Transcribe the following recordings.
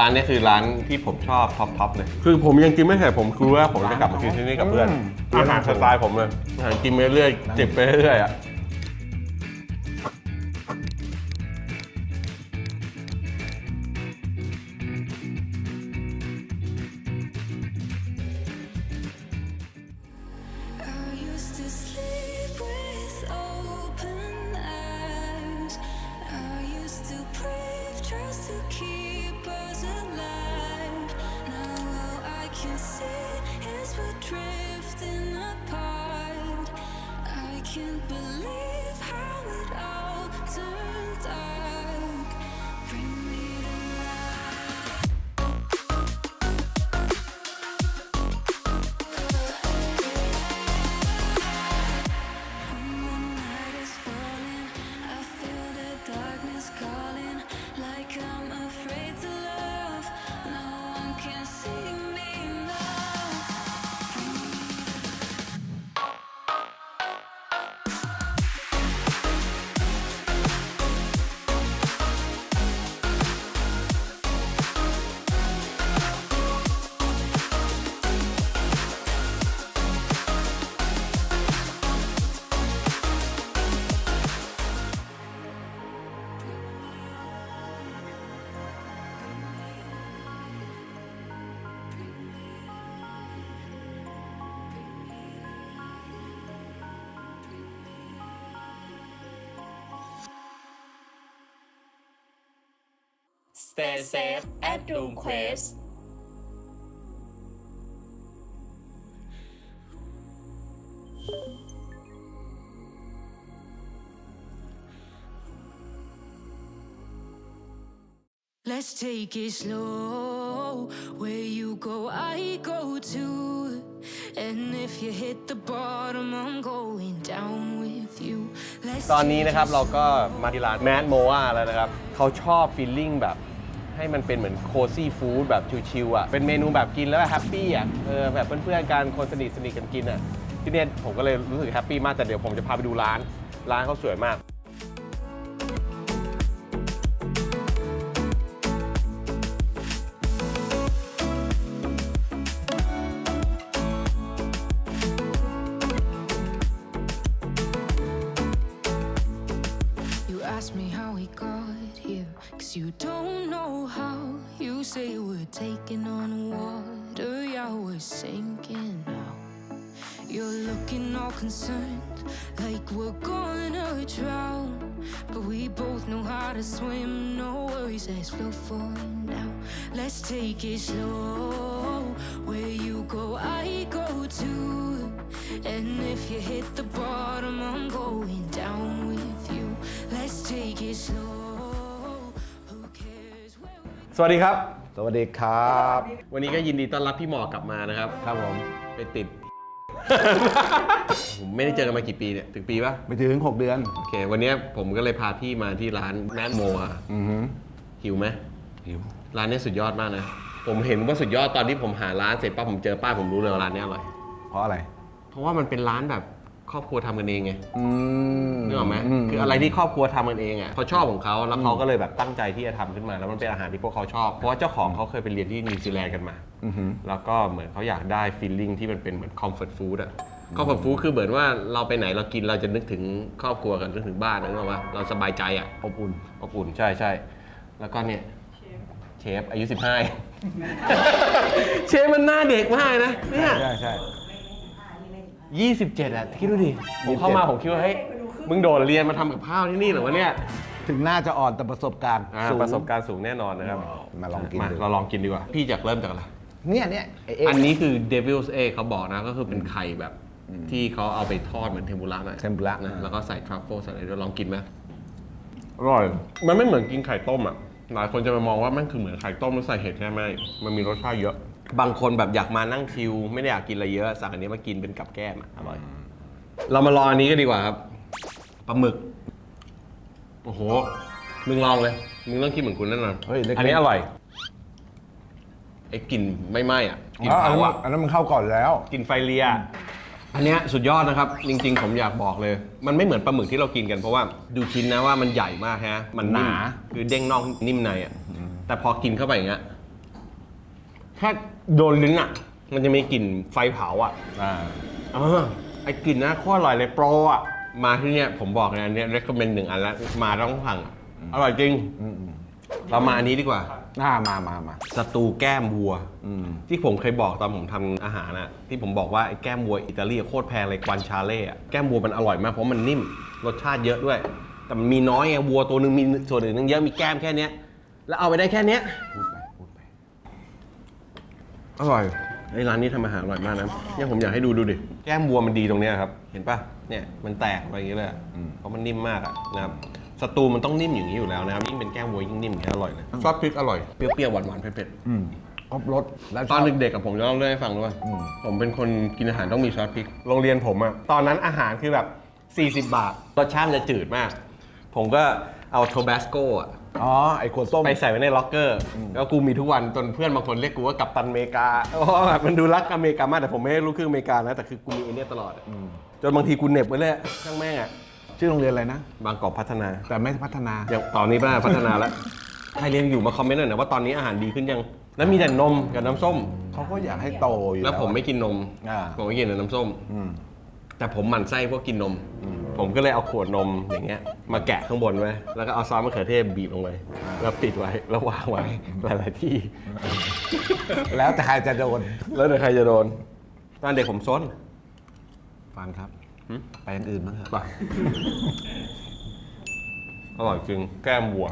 ร้านเนี้คือร้านที่ผมชอบท็อปท็อปเลย คือผมยังกินไม่เสร็จผมคือว่าผมจะกลับมากินที่นี่กับเพื่อนอืมอาหารสไตล์ผมเลยอาหารกินไปเรื่อยจิบไปเรื่อยอะ I can't believe how it all turned dark. Bring Stay safe at Doom Quest 'Cause Let's take it slow. Where you go, I go too. And if you hit the bottom, I'm going down with you. Let's ตอนนี้ take นะครับ it เราก็มาที่ร้านแมดโมอาแล้วนะครับ เขาชอบฟีลลิ่งแบบ ให้มันเป็นเหมือนโคซี่ฟู้ดแบบชิวๆอะ เป็นเมนูแบบกินแล้วแฮปปี้อะ เออแบบเพื่อนๆกันคนสนิทสนิทกันกินอะ ที่เนี่ยผมก็เลยรู้สึกแฮปปี้มากแต่เดี๋ยวผมจะพาไปดูร้าน ร้านเขาสวยมาก on water, yeah, we're sinking now. You're looking all concerned, like we're gonna drown. But we both know how to swim, no worries, let's flow for now. Let's take it slow. Where you go, I go too. And if you hit the bottom, I'm going down with you. Let's take it slow. Who cares where we สวัสดีครับ สวัสดีครับ วันนี้ก็ยินดีต้อนรับพี่หมอกลับมานะครับ ครับผม ไปติด ผมไม่ได้เจอกันมากี่ปีเนี่ย ถึงปีปะไปถึง 6 เดือน โอเค วันเนี้ยผมก็เลยพาพี่มาที่ร้านแมดโมอาอือหือหิวไหม หิว ร้านเนี้ยสุดยอดมากนะ ผมเห็นว่าสุดยอดตอนที่ผมหาร้านเสร็จปั๊บผมเจอป้ายผมรู้เลยว่าร้านเนี้ยอร่อย เพราะอะไร เพราะว่ามันเป็นร้านแบบ ครอบครัวทำกันเองไงอืมนึกออกไหมคืออะไรที่ครอบครัวทำกันเองอะเขาชอบของเขาแล้วเขาก็เลยแบบตั้งใจที่จะทำขึ้นมา แล้วมันเป็นอาหารที่พวกเขาชอบ เพราะว่าเจ้าของเขาเคยไปเรียนที่นิวซีแลนด์กันมา อือหือ แล้วก็เหมือนเขาอยากได้ฟีลลิ่งที่มันเป็นเหมือนคอมฟอร์ตฟู้ดอะคอมฟอร์ตฟู้ดคือเหมือนว่าเราไปไหนเรากินเราจะนึกถึงครอบครัวกันนึกถึงบ้านนึกออกปะเราสบายใจอะอบอุ่นอบอุ่นใช่ใช่แล้วก็เนี่ยเชฟอายุ 15 เชฟมันหน้าเด็กมากนะเนี่ย ใช่ใช่ 27อะคิดดูดิผมเข้ามาผมคิดว่าเฮ้ยมึงโดดเรียนมาทำกับข้าวที่นี่เหรอวะเนี่ยถึงหน้าจะอ่อนแต่ประสบการณ์อ่าสูงประสบการณ์สูงแน่นอนนะครับมาลองกินมาดูเราลองกินดีกว่า พี่อยากเริ่มจากอะไรเนี่ยเนี่ยไอ้เอ็กอันนี้คือ devil's egg เขาบอกนะก็คือเป็นไข่แบบที่เขาเอาไปทอดเหมือนเทมปุระน่ะเทมปุระนะแล้วก็ใส่ทรัฟเฟิลใส่อะไรด้วยลองกินไหมอร่อย มันไม่เหมือนกินไข่ต้มอะหลายคนจะมามองว่ามันคือเหมือนไข่ต้มแล้วใส่เห็ดใช่ไหมมันมีรสชาติเยอะ บางคนแบบอยากมานั่งชิลไม่ได้อยากกินอะไรเยอะสั่งอันนี้มากินเป็นกับแก้มอะอร่อย เรามาลองอันนี้กันดีกว่าครับปลาหมึกโอ้โหมึงลองเลยมึงต้องคิดเหมือนคุณแน่นอนเฮ้ยเล็กๆ อันนี้อร่อยไอ้กลิ่นไม่ไหม้อะกลิ่นอ๋ออันเผานั้นอะอันนั้นมันเข้าก่อนแล้วกินไฟเลียอันเนี้ยสุดยอดนะครับ จริง ๆ ผมอยากบอกเลย มันไม่เหมือนปลาหมึกที่เรากินกันเพราะว่าดูชิ้นนะว่ามันใหญ่มากฮะมันนิ่มหนา คือเด้งนอกนิ่มในอะแต่พอกินเข้าไปอย่างเงี้ยแค่ โดนลิ้นอะ มันจะมีกลิ่นไฟเผาอะอ่าเออไอ้กลิ่นนะโคตรอร่อยเลยโปรอะ มาที่เนี่ยผมบอกเลยอันเนี้ย recommend หนึ่งอันแล้วมาต้องสั่งอะอร่อยจริง อืมอืมเรามาอันนี้ดีกว่าอ่ามามามาสตูแก้มวัว อืม ที่ผมเคยบอกตอนผมทำอาหารน่ะที่ผมบอกว่าไอ้แก้มวัวอิตาลีโคตรแพงเลยกวานชาเล่อะแก้มวัวมันอร่อยมากเพราะมันนิ่มรสชาติเยอะด้วย แต่มันมีน้อยไงวัวตัวหนึ่งมีส่วนอื่นนึงเยอะมีแก้มแค่เนี้ยแล้วเอาไปได้แค่เนี้ยพูดไปพูดไป อร่อยไอ้ร้านนี้ทำอาหารอร่อยมากนะเนี่ยผมอยากให้ดูดูดิ แก้มวัวมันดีตรงเนี้ยครับ เห็นปะเนี่ยมันแตกไปอย่างนี้เลยอะเพราะมันนิ่มมากอะนะครับสตูมันต้องนิ่มอย่างนี้อยู่แล้วนะครับ ยิ่งเป็นแก้มวัวยิ่งนิ่มอย่างนี้อร่อยเลย ซอสพริกอร่อย เปรี้ยวๆหวานๆเผ็ดๆอืมครบรสแล้วตอนเด็กๆกับผมจะเล่าเรื่องให้ฟังด้วยอืมผมเป็นคนกินอาหารต้องมีซอสพริก โรงเรียนผมอะตอนนั้นอาหารคือแบบ 40 บาท รสชาติมันจะจืดมาก ผมก็เอาโทบาสโกอะ อ๋อ ไอ้ขวดส้ม ไปใส่ไว้ในล็อกเกอร์ แล้วกูมีทุกวันจนเพื่อนบางคนเรียกกูว่ากัปตันอเมริกาเพราะว่าแบบมันดูรักอเมริกามากแต่ผมไม่ได้รู้ครึ่งอเมริกานะแต่คือกูมีไอเนี่ยตลอดอะจนบางทีกูเหน็บไว้เลยช่างแม่งอะชื่อโรงเรียนอะไรนะ บางกอกพัฒนาแต่ไม่พัฒนา อย่างตอนนี้ป้าพัฒนาแล้วใครเรียนอยู่มาคอมเมนต์หน่อยนะว่าตอนนี้อาหารดีขึ้นยังแล้วมีแต่นมกับน้ำส้ม เขาก็อยากให้โตอยู่แล้วผมไม่กินนมอ่า ผมไม่กินแต่น้ำส้ม อืม แต่ผมหมั่นไส้พวกกินนม ผมก็เลยเอาขวดนมอย่างเงี้ยมาแกะข้างบนไว้ แล้วก็เอาซอสมะเขือเทศบีบลงไปแล้วปิดไว้แล้ววางไว้หลายๆที่ แล้วแต่ใครจะโดนแล้วเดี๋ยวใครจะโดน ตอนเด็กผมซน ฟันครับหึไปอย่างอื่นบ้างเถอะป่ะอร่อยจริงแก้มวัว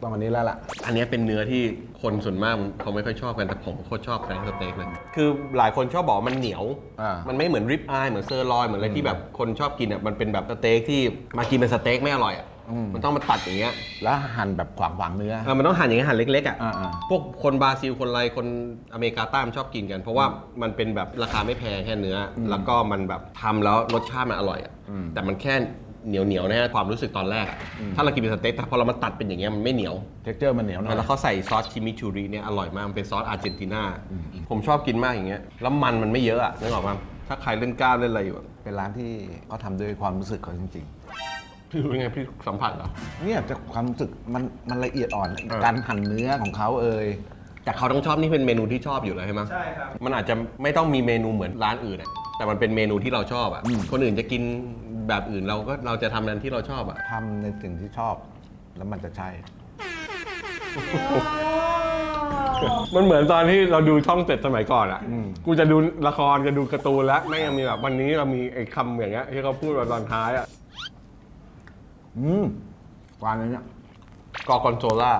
ต้องอันนี้แล้วล่ะ อันเนี้ยเป็นเนื้อที่ คนส่วนมากเขาไม่ค่อยชอบกันแต่ผมโคตรชอบแฟรงก์สเต็กเลยคือหลายคนชอบบอกว่ามันเหนียว อ่ามั มันไม่เหมือนริบอายเหมือนเซอร์ลอยเหมือนอะไรที่แบบคนชอบกินอะมันเป็นแบบสเต็กที่มากินเป็นสเต็กไม่อร่อยอะมันต้องมาตัดอย่างเงี้ยแล้วหั่นแบบขวางขวางๆเนื้อ เออมันต้องหั่นอย่างเงี้ยหั่นเล็กๆอะอ่า พวกคนบราซิลคนอะไรคนอเมริกาใต้มันชอบกินกัน เพราะว่ามันเป็นแบบราคาไม่แพงแค่เนื้ออแล้วก็มันแบบทำแล้วรสชาติมันอร่อยอะแต่มันแค่ เหนียวเหนียวๆนะฮะความรู้สึกตอนแรกอะถ้าเรากินเป็นสเต็กแต่พอเรามาตัดเป็นอย่างเงี้ยมันไม่เหนียว เท็กเจอร์มันเหนียวหน่อย แล้วเขาใส่ซอสชิมิชูริเนี่ยอร่อยมากมันเป็นซอสอาร์เจนตินาผมชอบกินมากอย่างเงี้ยแล้วมันมันไม่เยอะอะนึกออกป่ะถ้าใครเล่นกล้ามเล่นอะไรอยู่อะเป็นร้านที่เขาทำด้วยความรู้สึกเขาจริง พี่รู้ไงพี่สัมผัสเหรอๆ เนี่ยจะความรู้สึกมันมันละเอียดอ่อนเออการหั่นเนื้อของเขาเอ่ยแต่เขาต้องชอบนี่เป็นเมนูที่ชอบอยู่แล้วใช่ไหมใช่ครับมันอาจจะไม่ต้องมีเมนูเหมือนร้านอื่นอะ แต่มันเป็นเมนูที่เราชอบอะคนอื่นจะกินแบบอื่นเราก็เราจะทำนั้นที่เราชอบอะทำในสิ่งที่ชอบ แล้วมันจะใช่ มันเหมือนตอนที่เราดูช่องเจ็ดสมัยก่อนอะอืมกูจะดูละครจะดูการ์ตูนแล้วไม่งยังมีแบบวันนี้เรามีไอ้คำอย่างเงี้ยที่เขาพูดมาตอนท้ายอะอืมหวานเลยเนี่ย กอร์กอนโซล่า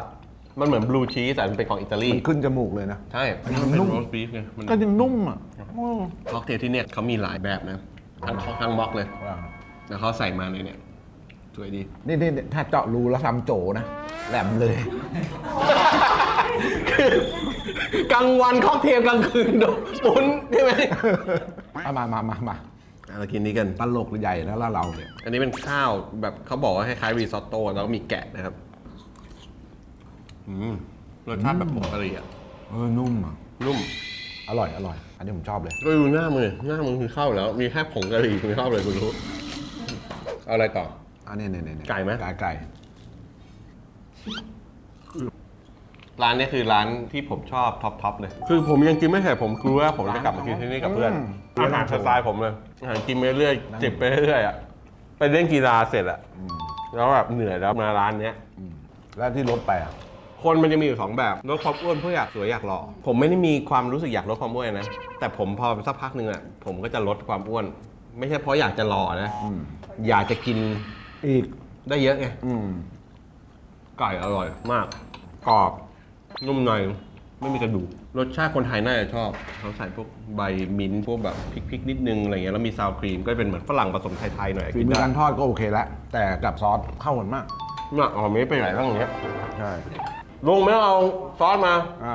มันเหมือนบลูชีสแต่มันเป็นของอิตาลีมันขึ้นจมูกเลยนะ ใช่มันมันเป็นนุ่มโรสบีฟไงมันก็ยังนุ่มอะอืมค็อกเทลที่เนี่ยเขามีหลายแบบนะทั้งค็อกทั้งม็อกเลยอ่าแล้วเขาใส่มาในเนี่ยสวยดี นี่นี่ถ้าเจาะรูแล้วทำโจนะแหลมเลย กลางวันค็อกเทลกลางคืนโดนปุ้นใช่ไหมเอามามามามาเรากินนี้กันตลกใหญ่แล้วล่ะเราเนี่ย อันนี้เป็นข้าวแบบเขาบอกว่าคล้ายๆรีซอตโต้แล้วก็มีแกะนะครับ อืมรสชาติแบบปกติอะเออนุ่มอะนุ่มอร่อยอร่อย อันนี้ผมชอบเลยก็ดูหน้ามือหน้ามึงคือข้าวแล้ว มีแค่ผงกะหรี่คุณชอบเลยคุณรู้เอาอะไรต่อ อันนี้เนี่ยเนี่ยไก่ไหม ไก่ไก่ร้านเนี้คือร้านที่ผมชอบท็อปทอปเลย คือผมยังกินไม่เสร็จผมกลัวว่าผมจะกลับมากินที่นี่กับเพื่อนอาหารสไตล์ผมเลยอาหารกินไปเรื่อยจิบไปเรื่อยอะไปเล่นกีฬาเสร็จอะแล้วแบบเหนื่อยแล้วมาร้านเนี้ยแล้วที่ลดไปอะ คนมันจะมีอยู่สองแบบลดความอ้วนเพื่ออยากสวยอยากหล่อผมไม่ได้มีความรู้สึกอยากลดความอ้วนนะแต่ผมพอสักพักหนึ่งอะผมก็จะลดความอ้วน ไม่ใช่เพราะอยากจะหล่อนะอืมอยากจะกินอีกได้เยอะไงอืมไก่อร่อยมากกรอบนุ่มในไม่มีกระดูกรสชาติคนไทยน่าจะชอบ เขาใส่พวกใบมิ้นท์พวกแบบพริกๆนิดนึงอะไรเงี้ยแล้วมีซาวครีมก็เป็นเหมือนฝรั่งผสมไทยๆหน่อยฝีกินมือได้การทอดก็โอเคแล้วแต่กับซอสเข้ากันมาก น่ะอ๋อไม่ไปไหนบ้างอย่างเงี้ย ใช่ ลุงไม่ต้องเอาซอสมา อ่า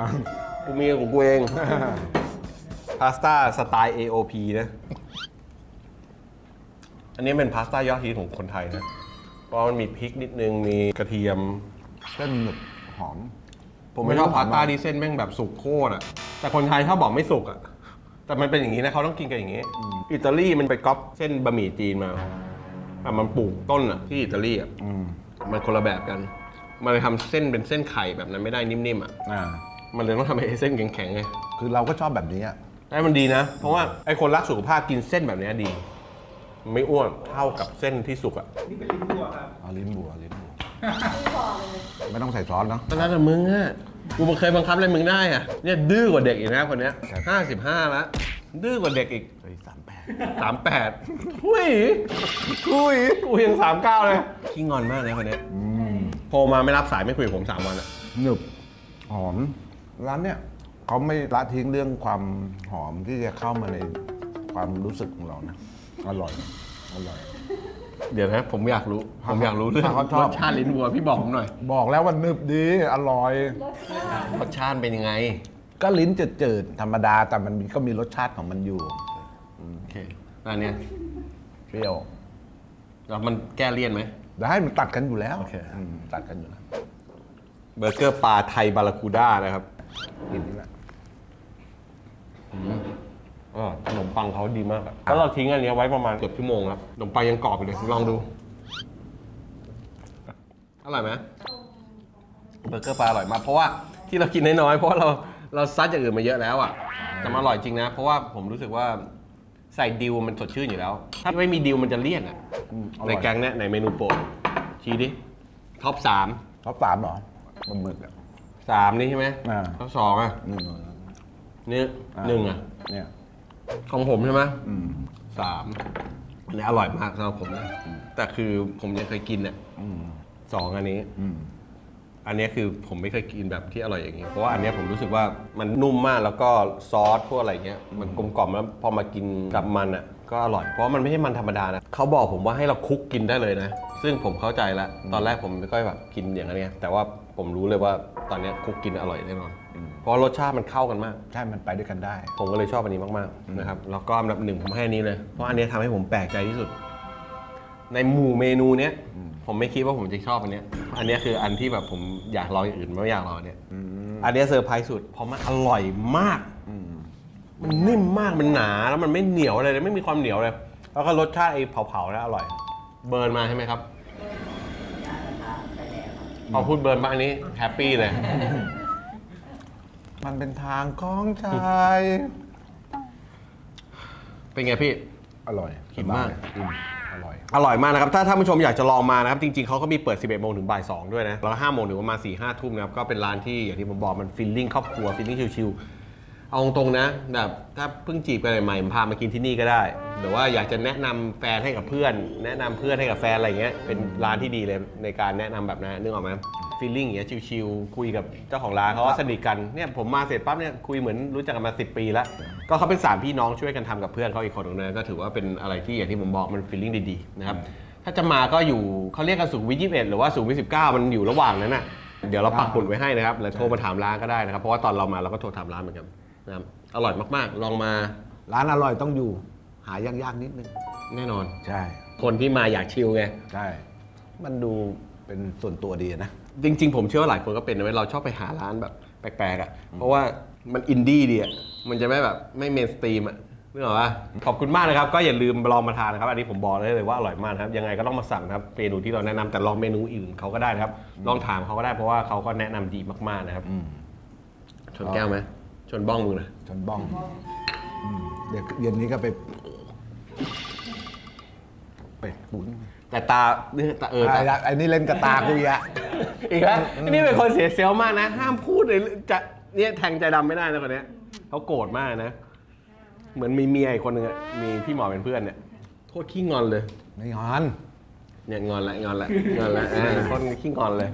กูมีของกูเอง พาสต้าสไตล์ AOP นะ อันนี้เป็นพาสต้ายอดฮิตของคนไทยนะ เพราะมันมีพริกนิดนึง มีกระเทียม เส้นหนึบหอม ผมไม่ชอบพาสต้าที่เส้นแม่งแบบสุกโคตรอะ แต่คนไทยชอบบอกไม่สุกอะ แต่มันเป็นอย่างนี้นะเขาต้องกินกันอย่างนี้ อิตาลีมันไปก๊อปเส้นบะหมี่จีนมา อะมันปลูกต้นอะที่อิตาลีอะ อืม มันคนละแบบกัน มันเลยทำเส้นเป็นเส้นไข่แบบนั้นไม่ได้นิ่มๆอะอ่ามันเลยต้องทำให้เส้นแข็งๆไงคือเราก็ชอบแบบนี้อะได้มันดีนะ เพราะว่าไอ้คนรักสุขภาพกินเส้นแบบเนี้ยดี ไม่อ้วนเท่ากับเส้นที่สุกอะเอาลิ้นบัวลิ้นบัวไม่ต้องใส่ซอสเนาะตอนนั้นมึงอะกูมันเคยบังคับอะไรมึงได้อะเนี่ยดื้อกว่าเด็กอีกนะคนเนี้ยครับ ห้าสิบห้าแล้วดื้อกว่าเด็กอีก เฮ้ยสามแปดสามแปดทุยทุยกูยังสามเก้าเลยขี้งอนมากนะคนเนี้ยอืมโทรมาไม่รับสายไม่คุยกับผมสามวันอะหนึบหอม ร้านเนี่ยเขาไม่ละทิ้งเรื่องความหอมที่จะเข้ามาในความรู้สึกของเรานะ อร่อย อร่อย เดี๋ยวนะผมอยากรู้ ผมอยากรู้เรื่องถ้าเขาชอบ รสชาติลิ้นวัวพี่บอกผมหน่อยบอกแล้วว่านึบดี อร่อย รสชาติเป็นยังไงก็ลิ้นจืดๆธรรมดาแต่มันก็มีรสชาติของมันอยู่ โอเคอันเนี้ยเปรี้ยว แล้วมันแก้เลี่ยนไหม ได้มันตัดกันอยู่แล้วโอเค มตัดกันอยู่แล้วเบอร์เกอร์ปลาไทยบาราคูด้านะครับกินนี่แหละอ๋อขนมปังเขาดีมากอะแล้วเราทิ้งอันเนี้ยไว้ประมาณเกือบชั่วโมงครับขนมปังยังกรอบอยู่เลย ลองดู อร่อยไหมเบอร์เกอร์ปลาอร่อยมาก เพราะว่าที่เรากินน้อยๆ เพราะว่าเราเราซัดอย่างอื่นมาเยอะแล้วอะ แต่มันอร่อยจริงนะ เพราะว่าผมรู้สึกว่า ใส่ดิวมันสดชื่นอยู่แล้ว ถ้าไม่มีดิวมันจะเลี่ยนอะ อืมอในร่อยแกงเนี้ยในเมนูโปรดชี้ดิท็อปสามท็อปสามเหรอปลาหมึกอะ สามนี่ใช่ไหมอ่า ท็อปสองอะหนึ่งนี่หนึ่งอะ เนี่ยของผมใช่ไหมอืม สามอันนี้อร่อยมากสำหรับผมนะแต่คือผมยังเคยกินเนี่ยอืม สองอันนี้ อืม อันนี้คือผมไม่เคยกินแบบที่อร่อยอย่างนี้เพราะว่าอันนี้ผมรู้สึกว่ามันนุ่มมากแล้วก็ซอสพวกอะไรเงี้ยมันกลมกล่อมแล้วพอมากินกับมันอะก็อร่อยเพราะว่ามันไม่ใช่มันธรรมดานะเขาบอกผมว่าให้เราคลุกกินได้เลยนะ ซึ่งผมเข้าใจแล้วตอนแรกผมไม่ค่อยแบบกินอย่างนั้นไงแต่ว่าผมรู้เลยว่าตอนนี้คลุกกินอร่อยแน่นอนเพราะรสชาติมันเข้ากันมาก ใช่ มันไปด้วยกันได้ ผมก็เลยชอบอันนี้มากๆนะครับแล้วก็อันดับหนึ่งผมให้อันนี้เลยเพราะอันนี้ทำให้ผมแปลกใจที่สุด ในหมู่เมนูเนี้ยผมไม่คิดว่าผมจะชอบอันเนี้ย อันเนี้ยคืออันที่แบบผมอยากลองอย่างอื่นไม่อยากลองอันเนี้ยอันเนี้ยเซอร์ไพรส์สุดเพราะมันอร่อยมากอืมมันนิ่มมากมันหนาแล้วมันไม่เหนียวอะไรเลยไม่มีความเหนียวเลย แล้วก็รสชาติไอ้เผาๆแล้วอร่อย เบิร์นมาใช่ไหมครับพอพูดเบิร์นมาอันนี้แฮปปี้เลย มันเป็นทางของชายเป็นไงพี่อร่อยกินมาก อิ่ม อร่อย อร่อยมากนะครับ ถ้าท่านผู้ชมอยากจะลองมานะครับ จริงๆเขาก็มีเปิด 11โมงถึงบ่าย2ด้วยนะ แล้ว5โมงถึงประมาณ4 5ทุ่มนะครับ ก็เป็นร้านที่อย่างที่ผมบอกมันฟิลลิ่งครอบครัวฟิลลิ่งชิลๆ เอาตรงๆนะ แบบถ้าเพิ่งจีบกันใหม่ๆพามากินที่นี่ก็ได้ หรือว่าอยากจะแนะนำแฟนให้กับเพื่อน แนะนำเพื่อนให้กับแฟนอะไรเงี้ย เป็นร้านที่ดีเลยในการแนะนำแบบนั้นนึกออกไหม ฟีลลิ่งอย่างเงี้ยชิลๆคุยกับเจ้าของร้านเขาก็สนิทกันเนี่ยผมมาเสร็จปั๊บเนี่ยคุยเหมือนรู้จักกันมา 10 ปีแล้วก็เขาเป็นสามพี่น้องช่วยกันทำกับเพื่อนเขาอีกคนหนึงนะก็ถือว่าเป็นอะไรที่อย่างที่ผมบอกมันฟีลลิ่งดีๆนะครับถ้าจะมาก็อยู่เขาเรียกกันสุขุมวิทยี่สิบเอ็ดหรือว่าสุขุมวิทสิบเก้ามันอยู่ระหว่างนั้นน่ะเดี๋ยวเราปักหมุดไว้ให้นะครับแล้วโทรมาถามร้านก็ได้นะครับเพราะว่าตอนเรามาเราก็โทรถามร้านเหมือนกันนะครับอร่อยมากๆ ลองมาร้านอร่อยต้องอยู่ หายากๆนิดนึง แน่นอน ใช่ คนที่มาอยากชิลไง ใช่ มันดู เป็นส่วนตัวดีนะ จริง ๆ ผมเชื่อว่าหลายคนก็เป็นนะเว้ยเราชอบไปหาร้านแบบแปลกๆอะเพราะว่ามันอินดี้ดีอะมันจะไม่แบบไม่เมนสตรีมอะนึกออกปะขอบคุณมากนะครับ ก็อย่าลืมลองมาทานนะครับ อันนี้ผมบอกได้เลยว่าอร่อยมากนะครับ ยังไงก็ต้องมาสั่งนะครับเมนูที่เราแนะนำแต่ลองเมนูอื่นเขาก็ได้นะครับ ลองถามเขาก็ได้เพราะว่าเขาก็แนะนำดีมากๆนะครับ อืม ชนแก้วไหมชนบ้องมึงนะจนบ้องอืมเดี๋ยวเย็นนี้ก็ไปไปปุ้น แต่ตาเนี่ยตาเออตา ไอ้ไอ้นี่เล่นกระตากูอีกอะอีกแล้วนี่เป็นคนเสียเซลล์มากนะ ห้ามพูดเลยจะเนี่ยแทงใจดำไม่ได้นะคนเนี้ยเขาโกรธมากนะ เหมือนมีเมียอีกคนหนึงอะมีพี่หมอเป็นเพื่อนเนี่ยโคตรขี้งอนเลย ไม่งอน เนี่ยงอนละงอนละงอนละอ่าคนขี้งอนเลย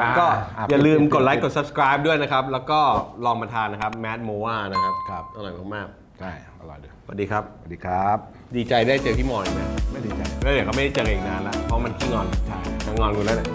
อ่าก็อะอย่าลืมปิดๆกดไลค์กด subscribe ด้วยนะครับ แล้วก็ลองมาทานนะครับแมดโมวานะครับครับ อร่อยมากใช่อร่อยเดี๋ยวๆสวัสดีครับ สวัสดีครับ ดีใจได้เจอพี่หมออีกนะ ไม่ดีใจแล้วเดี๋ยวก็ไม่ได้เจอกันอีกนานละเพราะมันขี้งอนใช่จะงอนกูแล้วเนี่ย